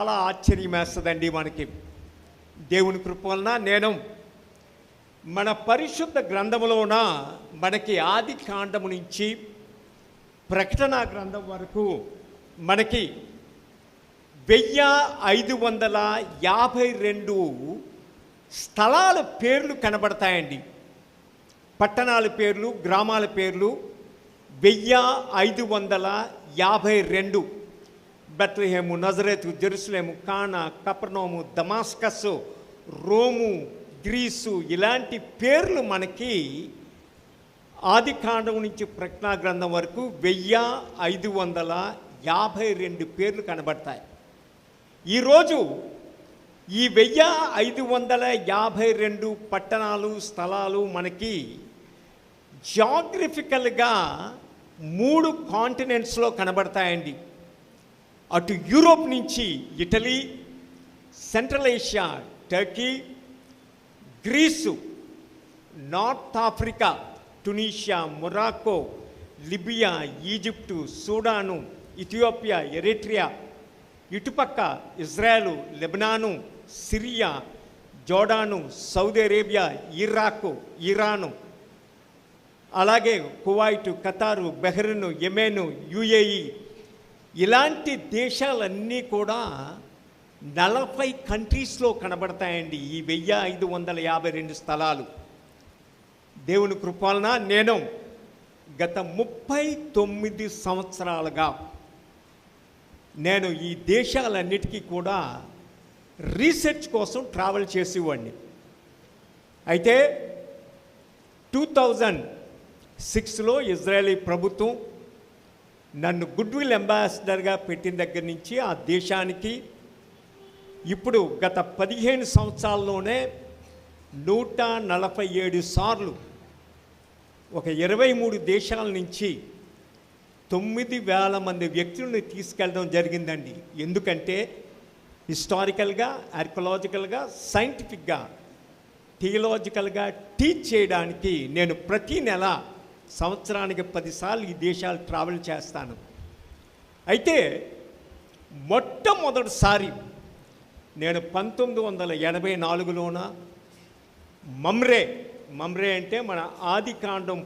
చాలా ఆశ్చర్యం వేస్తుందండి మనకి. దేవుని కృప వలన నేను మన పరిశుద్ధ గ్రంథములోన మనకి ఆది కాండము నుంచి ప్రకటన గ్రంథం వరకు మనకి వెయ్యి ఐదు వందల యాభై రెండు స్థలాల పేర్లు కనబడతాయండి. పట్టణాల పేర్లు గ్రామాల పేర్లు వెయ్యి ఐదు వందల యాభై రెండు. బెత్లహేము నజరేతు జెరుసలేము కానా కపర్నోము దమాస్కస్ రోము గ్రీసు ఇలాంటి పేర్లు మనకి ఆది కాండం నుంచి ప్రజ్ఞా గ్రంథం వరకు వెయ్యి ఐదు వందల యాభై రెండు పేర్లు కనబడతాయి. ఈరోజు ఈ వెయ్యి ఐదు వందల యాభై రెండు పట్టణాలు స్థలాలు మనకి జాగ్రఫికల్గా మూడు కాంటినెంట్స్లో కనబడతాయండి. అటు యూరోప్ నుంచి Italy Central Asia Turkey Greece North Africa Tunisia Morocco Libya Egypt Sudan Ethiopia Eritrea ఇటుపక్క Israel Lebanon Syria Jordan Saudi Arabia Iraq Iran అలాగే Kuwait Qatar Bahrain Yemen UAE ఇలాంటి దేశాలన్నీ కూడా నలభై కంట్రీస్లో కనబడతాయండి. ఈ వెయ్యి ఐదు వందల యాభై రెండు స్థలాలు. దేవుని కృపాలన నేను గత ముప్పై తొమ్మిది సంవత్సరాలుగా నేను ఈ దేశాలన్నిటికీ కూడా రీసెర్చ్ కోసం ట్రావెల్ చేసేవాడిని. అయితే టూ థౌజండ్ సిక్స్లో ఇజ్రాయలీ ప్రభుత్వం నన్ను గుడ్ విల్ అంబాసిడర్గా పెట్టిన దగ్గర నుంచి ఆ దేశానికి ఇప్పుడు గత పదిహేను సంవత్సరాల్లోనే నూట నలభై ఏడు సార్లు ఒక ఇరవై మూడు దేశాల నుంచి తొమ్మిది వేల మంది వ్యక్తులను తీసుకెళ్ళడం జరిగిందండి. ఎందుకంటే హిస్టారికల్గా ఆర్కలాజికల్గా సైంటిఫిక్గా థియలాజికల్గా టీచ్ చేయడానికి నేను ప్రతి నెల సంవత్సరానికి పదిసార్లు ఈ దేశాలు ట్రావెల్ చేస్తాను. అయితే మొట్టమొదటిసారి నేను పంతొమ్మిది వందల ఎనభై నాలుగులోన మమ్రే మమ్రే అంటే మన ఆది కాండం